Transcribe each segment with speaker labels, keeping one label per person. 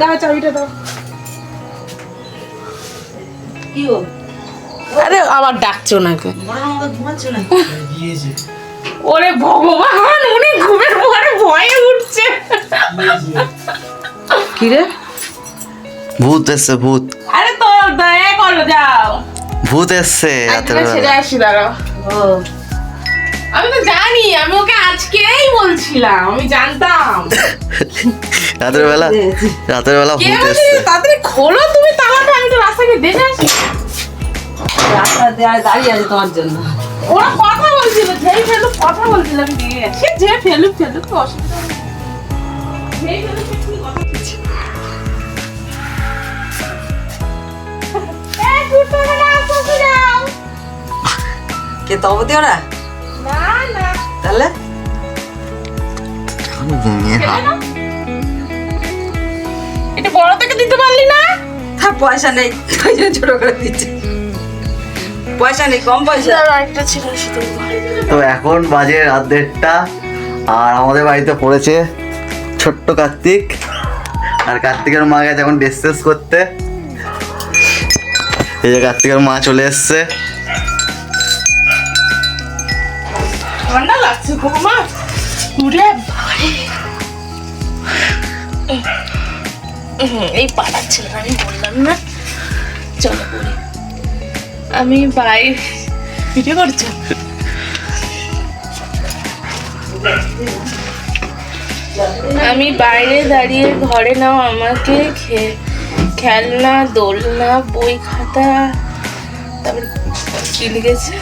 Speaker 1: দাও চাবিটা দাও।
Speaker 2: কি গো
Speaker 1: আরে আবার ডাকছো নাকি? ওরে ভগবান উনি ঘুমের পরে ভয়ে উঠছে।
Speaker 2: কি রে?
Speaker 3: ভূত এসছে ভূত।
Speaker 1: আরে তো দয়া করো যাও।
Speaker 3: ভূত এসছে
Speaker 1: একবার ছেড়ে আসি দাঁড়াও।
Speaker 2: ও।
Speaker 1: আমি তো জানি আমি ওকে আজকেই বলছিলাম আমি জানতাম।
Speaker 3: রাতের বেলা রাতের বেলা ভূত এসছে।
Speaker 1: তাড়াতাড়ি খোলো তুমি তালাটা আমি তো রাস্তাকে দেখে আসি।
Speaker 2: রাস্তা দাঁড়িয়ে আছে তোমার জন্য।
Speaker 1: ওরা কথা বলছিল যেই ফেলুক কথা বলছিল আমি দিয়ে। সে যে ফেলুক ফেলুক তো অসুবিধা যেই ফেলুক সে কি কথা
Speaker 2: তবতি ওরা? তাহলে?
Speaker 1: এটা বড় থেকে দিতে পারলি না?
Speaker 2: হ্যাঁ পয়সা নেই। তাই জন্য ছোট করে দিচ্ছে। পয়সা নেই কম পয়সা।
Speaker 1: একটা ছিল
Speaker 3: তো এখন বাজে রাত দেড়টা আর আমাদের বাড়িতে পড়েছে ছোট্ট কার্তিক। আর কার্তিকের মা গেছে এখন ডিসকাস করতে। এই যে কার্তিকের মা চলে এসছে।
Speaker 1: ঠান্ডা লাগছে গো মা। উড়ে হুম, এই পাড়ার ছেলে আমি বললাম না। চলো করি আমি বাইরে ভিডিও করছ? আমি বাইরে দাঁড়িয়ে ঘরে নাও আমাকে। খেলনা দোলনা বই খাতা। তারপরে কি লিখেছে?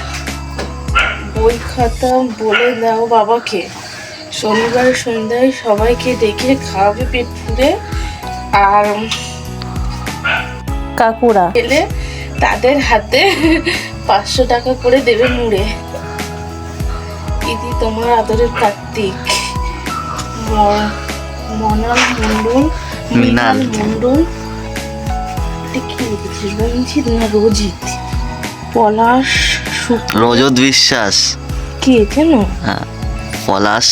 Speaker 1: বই খাতা বলে দাও বাবাকে। শনিবার সন্ধ্যায় সবাইকে ডেকে খাওয়াবে পেট ফুলে আর কাকুরা। এলে তাদের হাতে পাঁচশো টাকা করে দেবে মুড়ে। ইদি তোমার আদরের কার্তিক। ম- মনাল মন্ডল
Speaker 3: মৃণাল।
Speaker 1: মৃণাল মন্ডল এটা কি লিখেছিস? রঞ্জিত না রোজিত? পলাশ
Speaker 3: রজত বিশ্বাস।
Speaker 1: কে জানো
Speaker 3: হ্যাঁ পলাশ।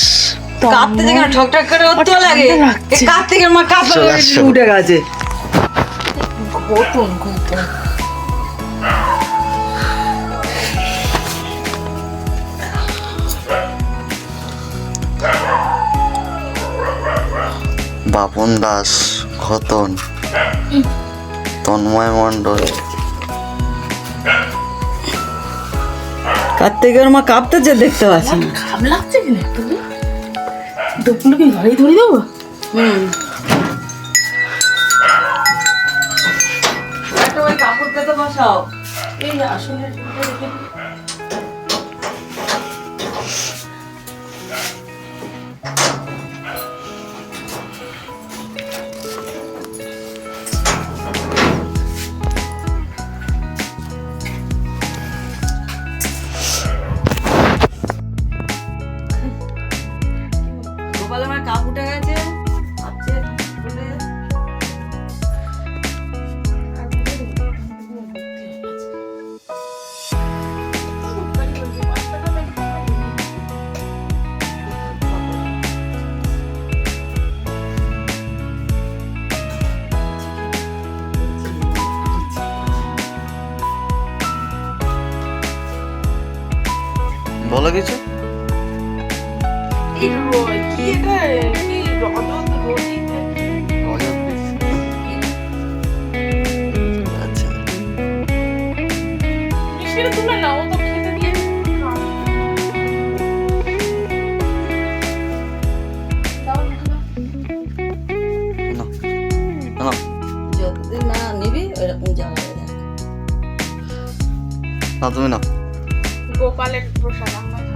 Speaker 2: কাঁদতে যেখানে ঠক ঠক করে উঠতে
Speaker 1: ঠান্ডা
Speaker 2: লাগে। এ কার্তিকের মা
Speaker 3: আসো।
Speaker 2: উঠে গেছে।
Speaker 1: ঘটন ঘটন
Speaker 3: বাপন দাস ঘতন। তন্ময় মণ্ডল।
Speaker 2: কার্তিকের মা কাঁপতেছে দেখতে পাচ্ছি। না
Speaker 1: খারাপ লাগছে কিনা একটু দুপুরে কি ঘরেই ধরে দেবো?
Speaker 2: হুম। কাপড় পেতে বসাও।
Speaker 1: এই আসলে দিয়ে দাও না
Speaker 3: নাও, নাও।
Speaker 2: যতদিন না
Speaker 1: গোপালের প্রসাদ আমার